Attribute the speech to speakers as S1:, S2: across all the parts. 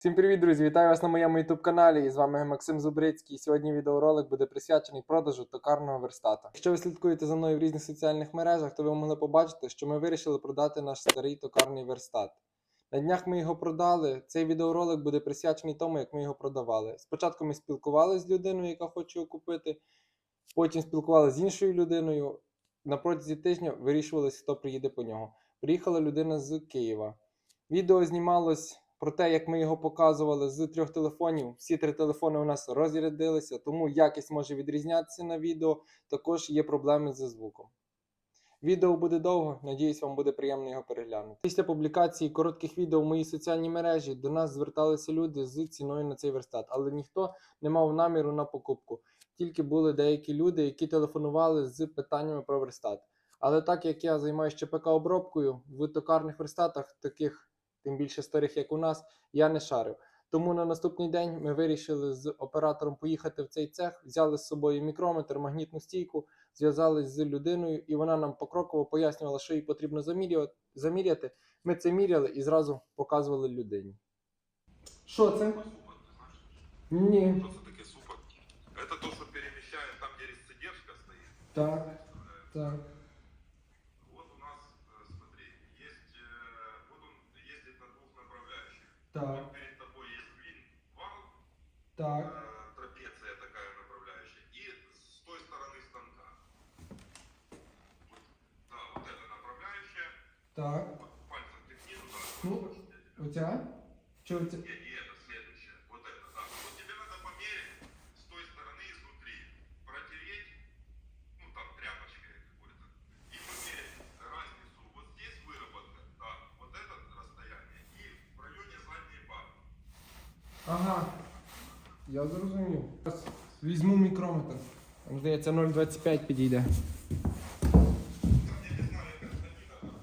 S1: Всім привіт, друзі! Вітаю вас на моєму youtube каналі. І з вами Максим Зубрицький. Сьогодні відеоролик буде присвячений продажу токарного верстата. Якщо ви слідкуєте за мною в різних соціальних мережах, то ви могли побачити, що ми вирішили продати наш старий токарний верстат. На днях ми його продали. Цей відеоролик буде присвячений тому, як ми його продавали. Спочатку ми спілкувалися з людиною, яка хоче його купити. Потім спілкувалися з іншою людиною. На протязі тижня вирішувалось, хто приїде по нього. Приїхала людина з Києва. Відео знімалось про те, як ми його показували з трьох телефонів. Всі три телефони у нас розрядилися, тому якість може відрізнятися на відео. Також є проблеми зі звуком. Відео буде довго, надіюсь, вам буде приємно його переглянути. Після публікації коротких відео в моїй соціальній мережі до нас зверталися люди з ціною на цей верстат, але ніхто не мав наміру на покупку. Тільки були деякі люди, які телефонували з питаннями про верстат. Але так як я займаюся ЧПК обробкою в токарних верстатах, таких тим більше старих, як у нас, я не шарив. Тому на наступний день ми вирішили з оператором поїхати в цей цех, взяли з собою мікрометр, магнітну стійку, зв'язались з людиною, і вона нам покроково пояснювала, що їй потрібно замірювати- заміряти. Ми це міряли і зразу показували людині. Що це?
S2: Супер, ты знаешь?
S1: Ні.
S2: Что это такие супер? Это то, что перемещаем там, где рецидержка стоит.
S1: Так,
S2: Представляешь?
S1: так. Так,
S2: Вот перед тобой есть вин, вал,
S1: так,
S2: э, трапеция такая направляющая, и с той стороны станка. Вот, да, вот эта направляющая,
S1: так.
S2: вот пальцем тыкни туда,
S1: Ну,
S2: хочешь, я тебе-
S1: Оця? Чи оця?
S2: Не, не это, следующее. Вот это, да. Вот тебе надо померить с той стороны изнутри. Протереть, ну там тряпочкой какой-то. И померить разницу. Вот здесь выработка, да, вот это расстояние. И в районе задней бабки.
S1: Ага. Я зрозумів. Зараз Візьму мікрометр. Там, здається, 0,25 підійде.
S2: Я не знаю, как станина.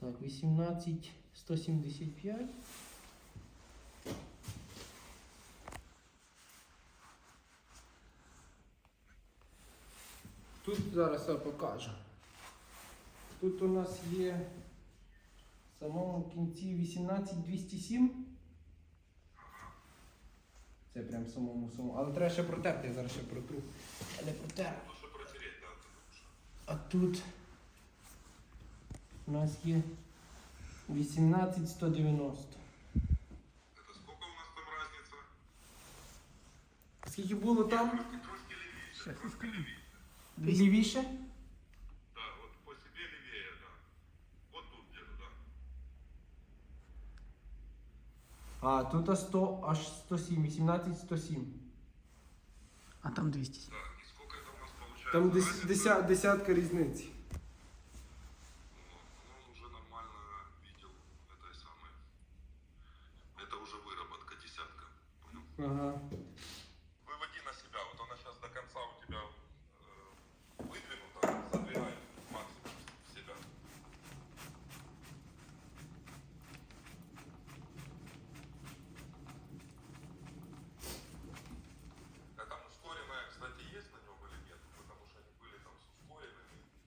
S1: Так, 18, 175. Тут зараз я покажу. Тут у нас є в самому кінці 18207. Це прям самому самому. Але треба ще протерти, я зараз ще протру. Я не протер. А тут у нас є 18190.
S2: Это сколько у нас там разница?
S1: Скільки було там?
S2: Трошки, левее.
S1: Лівіше?
S2: Да, вот по себе левее, да. Вот тут где-то, да.
S1: А, тут 100, аж 107, 18, 107.
S3: А там 200.
S2: Да, и сколько это у нас получается?
S1: Там дес, деся, десятка різниці.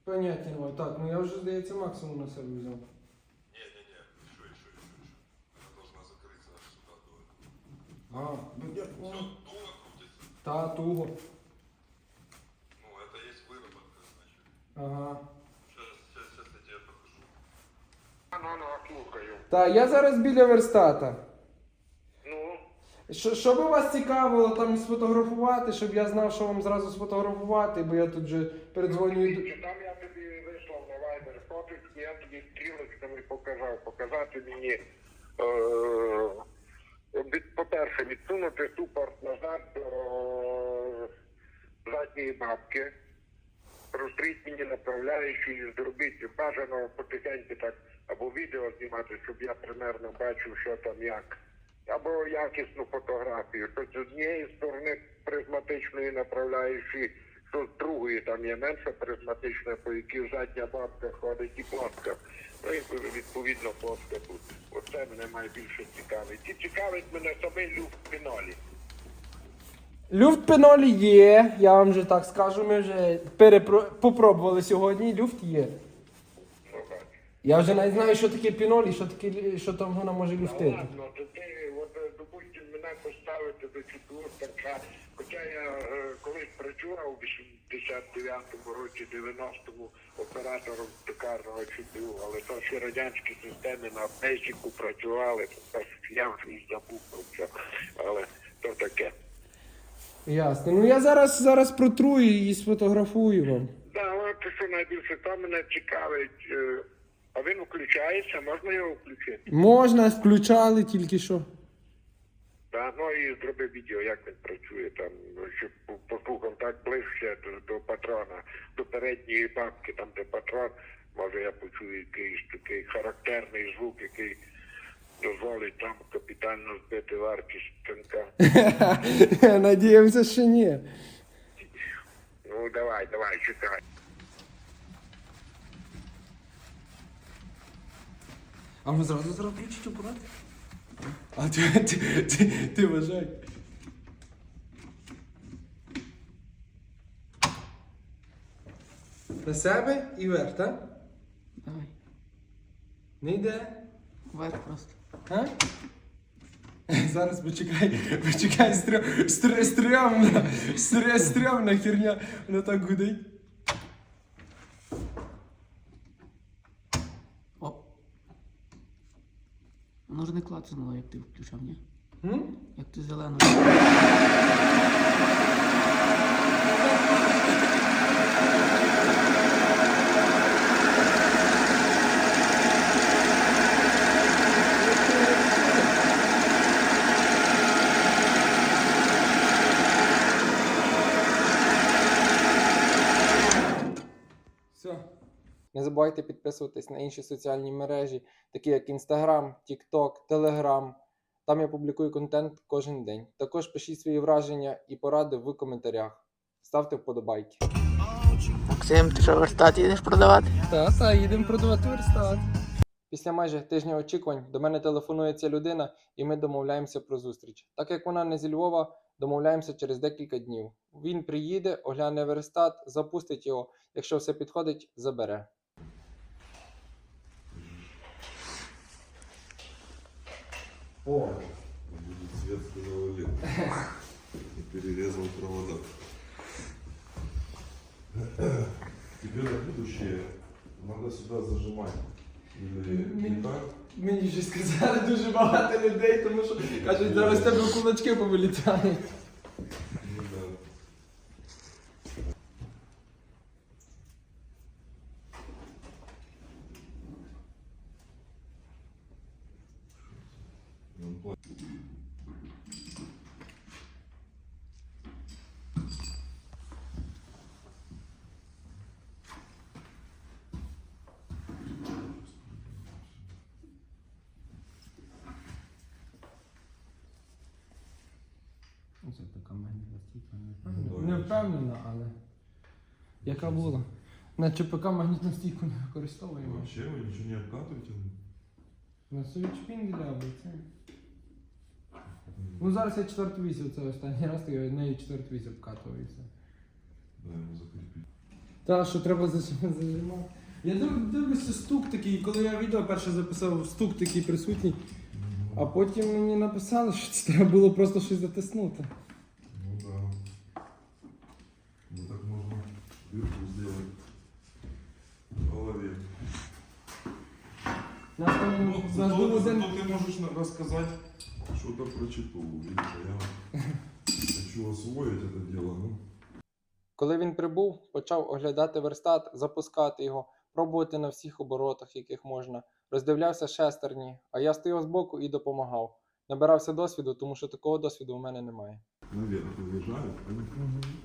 S1: Поняття немає. Так, ну я вже, здається, максимум на себе взяв.
S2: Не-не-не, еще, еще, еще, еще. Она должна закрыться аж сюда до
S1: А, ну я
S2: Все,
S1: понял.
S2: дула крутится.
S1: Та, туго.
S2: Ну, это есть выработка, значит.
S1: Ага.
S2: Сейчас, сейчас, сейчас я тебе покажу.
S4: Ну, ну, слухаю.
S1: Так, я зараз біля верстата.
S4: Ну,
S1: Що, що би вас цікавило там сфотографувати, щоб я знав, що вам зразу сфотографувати, бо я тут вже передзвонюю. до-
S4: дивіться, там я тобі вислав на Viber фоточку, я тобі стрілочками показав, показати мені, е, по-перше, відсунути супорт назад до задньої бабки, розтріть мені направляючи і бажано потихеньку так, або відео знімати, щоб я примерно бачив, що там як. Або якісну фотографію, що з однієї сторони призматичної направляючи, що з другої там є менша призматична, по якій задня бабка ходить і плоска. Ну і відповідно плоска тут. Оце мене найбільше цікавить. І цікавить мене саме люфт пінолі.
S1: Люфт пенолі є, я вам вже так скажу, ми вже перепро... попробували сьогодні, люфт є.
S4: Ну.
S1: Я вже навіть знаю, що таке піноль і що таке, що там вона може люфтити.
S4: ладно, то ти, от, е, допустим, мене поставити до четвертaka, хоча я е, колись працював у 89-му році, 90-му оператором токарного чіпів, але то ще радянські системи на Бейсіку працювали, то я вже і забув про це, але то таке.
S1: Ясно. Ну я зараз зараз протру і сфотографую вам.
S4: Да, от що найбільше то мене цікавить. е, А він включається, можна його включити?
S1: Можна, включали тільки що.
S4: Да, ну і зроби відео, як він працює там, щоб послухав так ближче до, до патрона, до передньої бабки, там де патрон, може я почую якийсь такий характерний звук, який дозволить там капітально збити вартість станка.
S1: Надіємося, що ні.
S4: Ну давай, давай, чекай.
S1: А ми зразу зараз включить апарат? А ти, ти, ти, ти вважай. На себе і вверх, так?
S3: Давай.
S1: Не йде.
S3: Вверх просто.
S1: А? Зараз почекай, почекай, стрьом, стрьом, стрьомна, стрьом, стрьомна херня, вона так гудить.
S3: О. Воно ж не клацнуло, як ти включав, ні?
S1: М?
S3: Як ти зелену.
S1: Все. Не забувайте підписуватись на інші соціальні мережі, такі як Instagram, TikTok, Telegram. Там я публікую контент кожен день. Також пишіть свої враження і поради в коментарях. Ставте вподобайки.
S3: Максим, ти що верстат їдеш продавати?
S1: Та, та, їдемо продавати верстат. Після майже тижня очікувань до мене телефонує ця людина, і ми домовляємося про зустріч. Так як вона не зі Львова, домовляємося через декілька днів. Він приїде, огляне верстат, запустить його. Якщо все підходить, забере. О,
S5: Будет свет сказал. Перерезал провода. Теперь на будущее надо сюда зажимать. Или не так?
S1: Мені вже сказали дуже багато людей, тому що кажуть, зараз тебе кулачки повилітають.
S5: Ну да. Он пла-
S1: Це така магнітна
S5: Ну,
S1: впевнена, але. Яка була? На ЧПК магнітну стійку не використовуємо.
S5: Вообще вы ничего не обкатываете?
S1: На совіч шпінделя або це. Ну зараз я четверту вісів, це останній раз, то я нею четверту вісів обкатував і все.
S5: Да, закрепить.
S1: Та, що треба заж- зажимати. Я див- дивлюся стук такий, коли я відео перше записав, стук такий присутній, а потім мені написали, що це треба було просто щось затиснути. Нас там
S5: Ну,
S1: нас
S5: зато,
S1: був один.
S5: зато ты можешь на- рассказать что-то про читу. Видишь, а я хочу освоить это дело. Ну,
S1: Коли він прибув, почав оглядати верстат, запускати його, пробувати на всіх оборотах, яких можна. Роздивлявся шестерні, а я стояв збоку і допомагав. Набирався досвіду, тому що такого досвіду у мене немає.
S5: наверх уезжают. Сейчас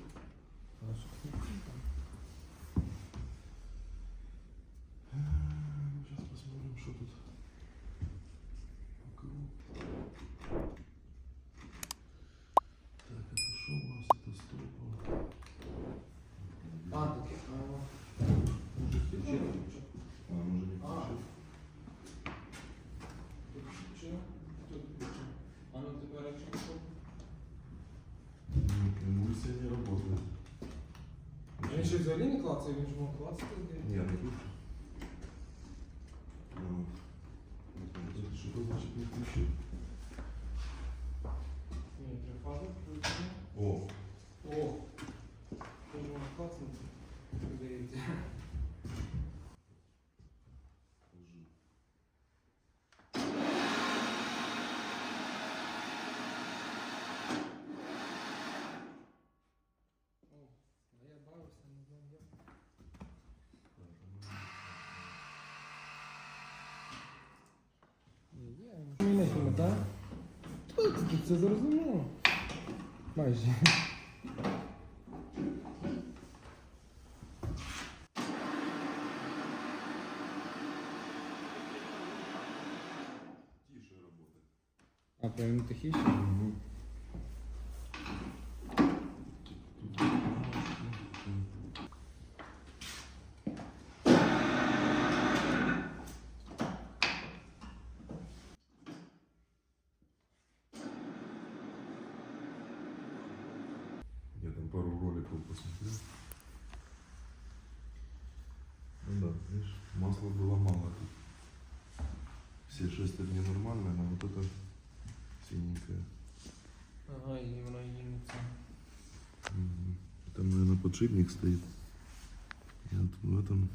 S1: клацає, він ж мав клацати.
S5: Ні, не тут. значит не включил.
S1: Ні, трифаза включена.
S5: О,
S1: О! Що ж воно клацнути? Здається. О, а я бавився, не знаю як. Мінехімо, так? Тут це зрозуміло. Майже. А, прям тихіше?
S5: масла было мало тут. Все шесть дней нормальные, но вот это синенькое.
S1: Ага, і воно їниться.
S5: Мгм. Там, наверное, подшипник стоит. И вот в этом...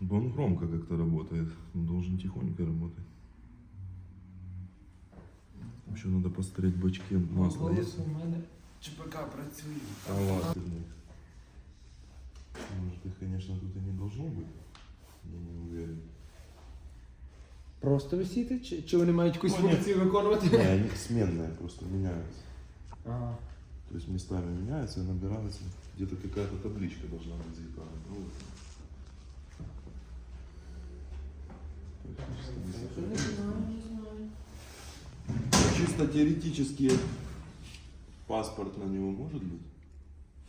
S5: Ну, Он громко как-то работает. Он должен тихонько работать. Еще надо посмотреть бачки масла есть.
S1: у мене ЧПК працює.
S5: А ладно. Может, их, конечно, тут и не должно быть. Я не уверен.
S1: Просто висіти? Чи, чи вони мають якусь
S5: Ну, ні.
S1: функцію виконувати?
S5: Не, они сменные, просто меняются.
S1: Ага.
S5: То есть местами меняются и набираются. Где-то какая-то табличка должна быть зеркальная. Ну, вот. То есть, чисто не А Чисто теоретически паспорт на него может быть?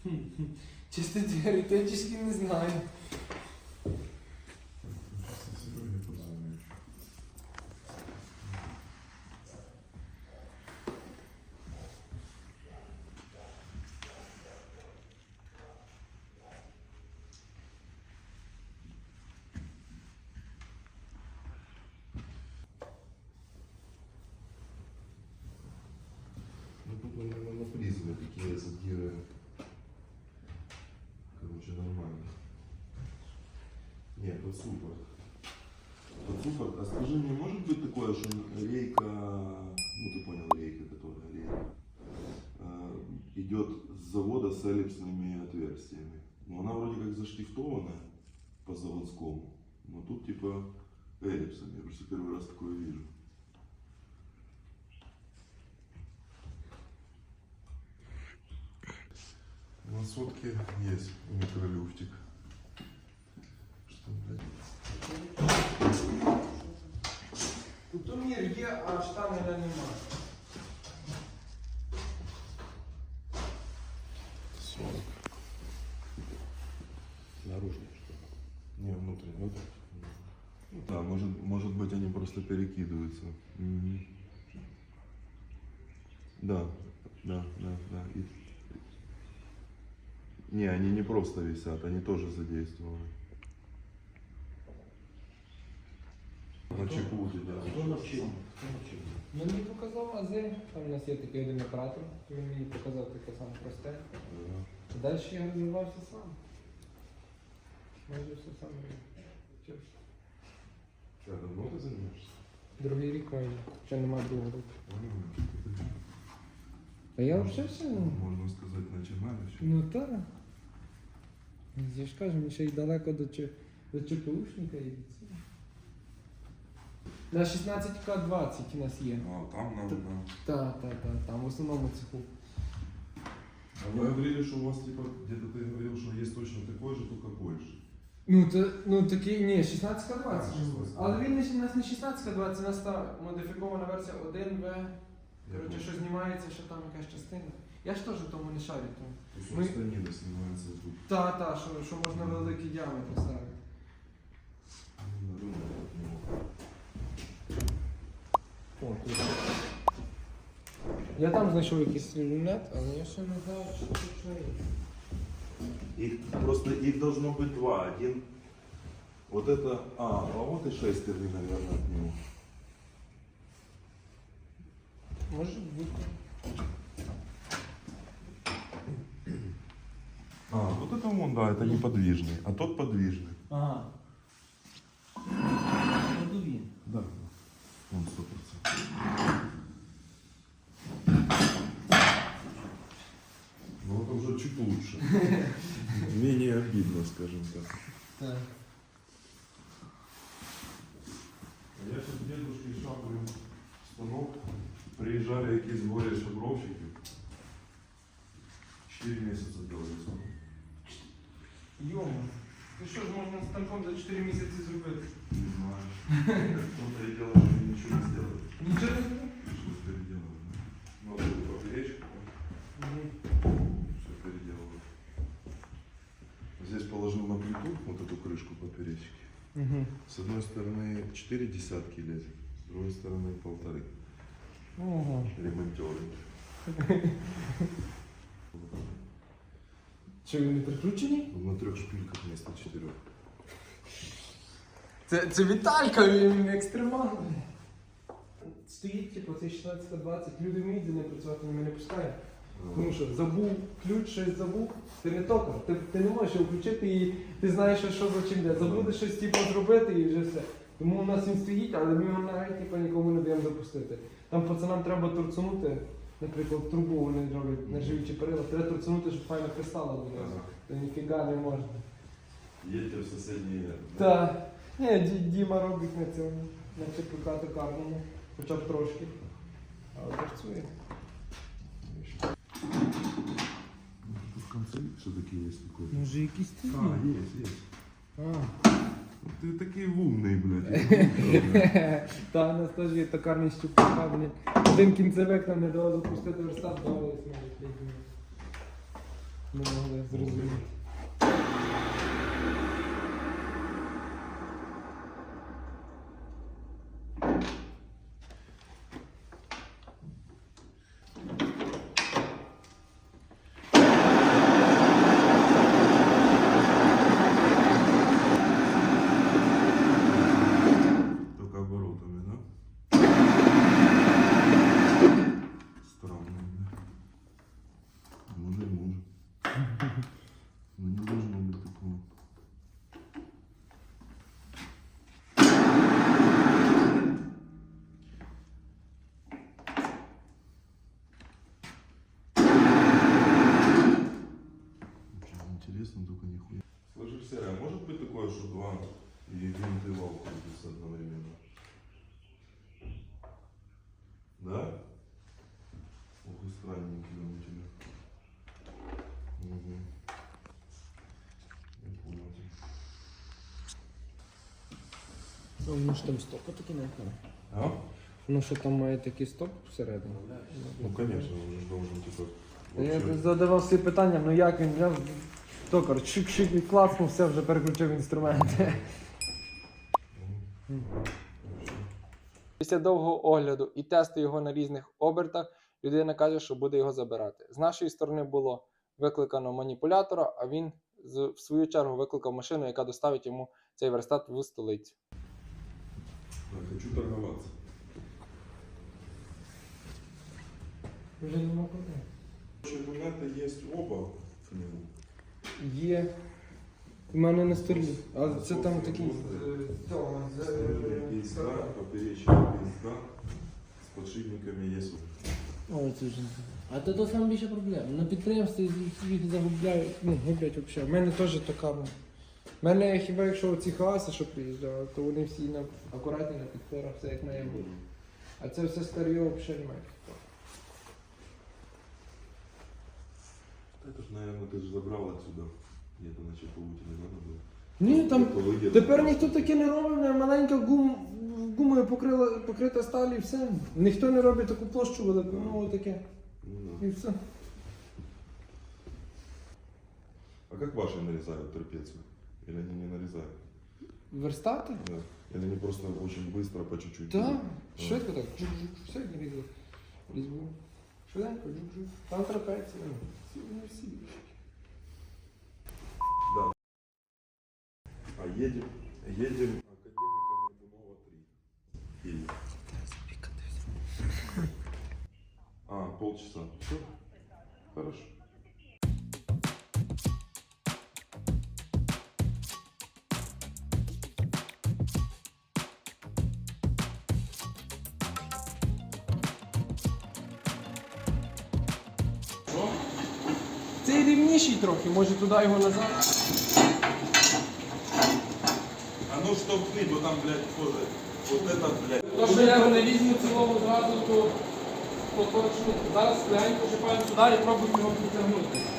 S1: Чисто теоретично не знаю.
S5: Ну тут, наверное, на призме такие задиры. Короче, нормально. Нет, тут супер. Тут супер. А скажи, не может быть такое, что рейка, ну ты понял, рейка, которая рейка, э, идет с завода с эллипсными отверстиями. Но она вроде как заштифтованная по заводскому. Но тут типа эллипсами. Я просто первый раз такое вижу. На сотке есть микролюфтик. Что, блядь?
S1: Тут мір є, а штамеля немає.
S5: Сорок. Наружный что ли? Не, внутренний. Вот. Ну Да, может, может быть они просто перекидываются. Мгм. Да, да, да, да. И- Не, они не просто висят, они тоже задействованы. На чеку у тебя.
S1: Мені показав ази, там у нас є такий один оператор, він мені показав таке саме просте.
S5: Ага.
S1: Далі я розвивався сам. Майже все сам вчився.
S5: Что, давно ты занимаешься?
S1: Другий рік майже, ще немає другого року.
S5: А,
S1: Та я вчився, ну.
S5: Можно сказать, начинающий.
S1: Ну так. Я ж кажу, мені ще й далеко до, Ч... до ЧПУшника і. На 16К20 у нас є.
S5: А, там надо, да.
S1: Так, так, так, там в основному цеху.
S5: А вы говорили, что у вас типа, где-то ты говорил, что есть точно такой же, только больше.
S1: Ну, то, ну такий, ні, 16К20.
S5: А, 16К20.
S1: Але він не- у нас не 16К20, у нас та модифікована версія 1В. Коротше, що знімається, що там якась частина. Я ж теж в тому не шарю. Тому.
S5: То есть
S1: мы-
S5: он станина снимается тут.
S1: Та, та, що, що можна великий діаметр ставити.
S5: Ну,
S1: О, тут. Я там знайшов якийсь люнет, але я ще не знаю, що тут що є.
S5: Их просто их должно быть два. Один Вот это, а, а вот и шестерни, наверное, от него.
S1: Може бути.
S5: А, вот это вон, да, это неподвижный, а тот подвижный.
S3: Ага. Ходові.
S5: Да, он сто процентов. Ну это уже чуть лучше. Менее обидно, скажем так.
S1: Так.
S5: Я сейчас дедушке шаблю станок. Приезжали якісь горе шабровщики. Четыре месяца делали станок.
S1: Йома. Ти що ж можна станком за 4 місяці зробити?
S5: Не знаю. Кто-то и делал, что ничего не сделали.
S1: Нічого не зробив?
S5: Пришлось переделывать. Ну, вот эту поперечку, все переделывать. Здесь положил на плиту вот эту крышку поперечки.
S1: Угу.
S5: С одной стороны 4 десятки лезет, с другой стороны полторы.
S1: Ого.
S5: Ремонтеры.
S1: Чи він не прикручений?
S5: На трех шпильках вместо четырех.
S1: Це, це Віталька, він екстремал. Стоїть, типу, цей 16-20, люди вміють за ним працювати, він мене пускає. Тому що забув ключ, щось забув, ти не токар, ти, ти не можеш його включити і ти знаєш, що, що за чим де. Забудеш щось типу, зробити і вже все. Тому у нас він стоїть, але ми його навіть типу, нікому не даємо запустити. Там пацанам треба торцунути, наприклад, трубу вони роблять на живічі перила, треба торцунути, щоб файно до нас.
S5: Ага.
S1: То ніфіга не можна.
S5: Едьте в соседний...
S1: Так. Ні, Ді- Діма робить на цьому, на ЧПК токарному, хоча б трошки. Але працює.
S5: В конце все-таки есть такой.
S1: Може якісь ці?
S5: А, есть, есть.
S1: А.
S5: Ну, Ты такой умный, блядь.
S1: Та у нас теж є токарний щупака, блін. Один кінцевик нам не дало запустити верстат, давали смерть. Не могли зрозуміти. Воно ж там стопи такі не
S5: А?
S1: Воно що там має такий стоп всередині.
S5: Ну, конечно, он же должен, типа,
S1: Я
S5: вообще...
S1: задавав всі питання, ну як він взяв токар, чик-чик і клацнув, все вже переключив інструменти. Після довгого огляду і тесту його на різних обертах, людина каже, що буде його забирати. З нашої сторони було викликано маніпулятора, а він з- в свою чергу викликав машину, яка доставить йому цей верстат в столицю.
S5: Да, хочу торговаться.
S1: Вже нема проблем.
S5: Монеты есть оба к нему.
S1: Є. У мене на столі. А це
S5: Скільки
S1: там такі.
S5: коштує?
S1: з цього, з, е,
S5: Стальные есть,
S1: з-
S5: да, поперечные есть, да. С подшипниками есть.
S1: Ой, це вже. А то то саме більше проблем. На підприємстві їх загубляють, ну, гублять взагалі. У мене теж така. ну, У мене хіба якщо ці хаоси, що приїжджали, то вони всі на акуратні на підпорах, все як має бути. А це все старі взагалі немає. підпор.
S5: Это ж, наверное, ты же забрал отсюда. Где-то на чеповуте не надо было.
S1: Ні, там
S5: То ви где-то
S1: тепер
S5: просто-
S1: ніхто таке не робить, не, маленька гум, гумою покрила, покрита сталь і все. Ніхто не робить таку площу велику, ну таке.
S5: Ну, да.
S1: І все.
S5: А как ваши нарезают трапецию? Или они не нарезают?
S1: Верстати?
S5: Да. Или они просто очень быстро, по чуть-чуть?
S1: Так,
S5: берут?
S1: швидко так. Жук-жук, все як різав. Різьбу. Швиденько, жук-жук. Там трапеція. ну, всі, вони всі більші.
S5: А едем, Едем Академика Горбунова 3. Или... А, полчаса. Все? Хорошо.
S1: Рівніший трохи, може туди його назад.
S5: А ну штовхни, бо там, блядь, тоже. Вот это, блядь.
S1: То, що я його не візьму цілого зразу, то, то зараз легенько пошипаю сюди і пробуємо його підтягнути.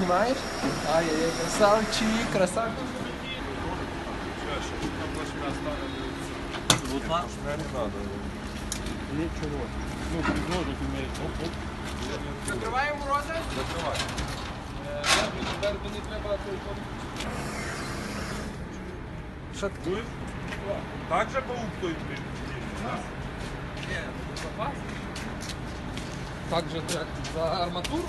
S1: Знімаєш? Ай-яй-яй, красавчик, красавчик.
S5: Не надо.
S1: Закриваємо рота?
S5: Закрывай.
S1: Тепер мені треба телефон. Що таке?
S5: Дуешь? Так же паук той
S1: Ні, запас. Так же за арматуру?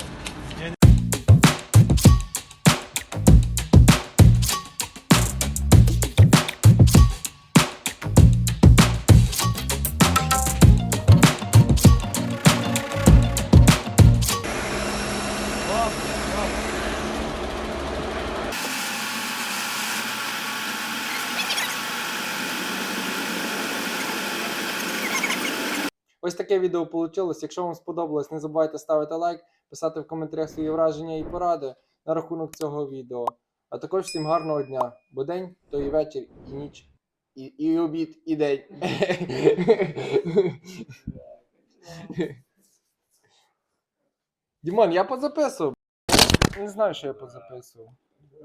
S1: Таке відео вийшло. Якщо вам сподобалось, не забувайте ставити лайк, писати в коментарях свої враження і поради на рахунок цього відео. А також всім гарного дня. Бо день то і вечір, і ніч, і, і обід, і день. Дімон, я позаписував. Не знаю, що я позаписував.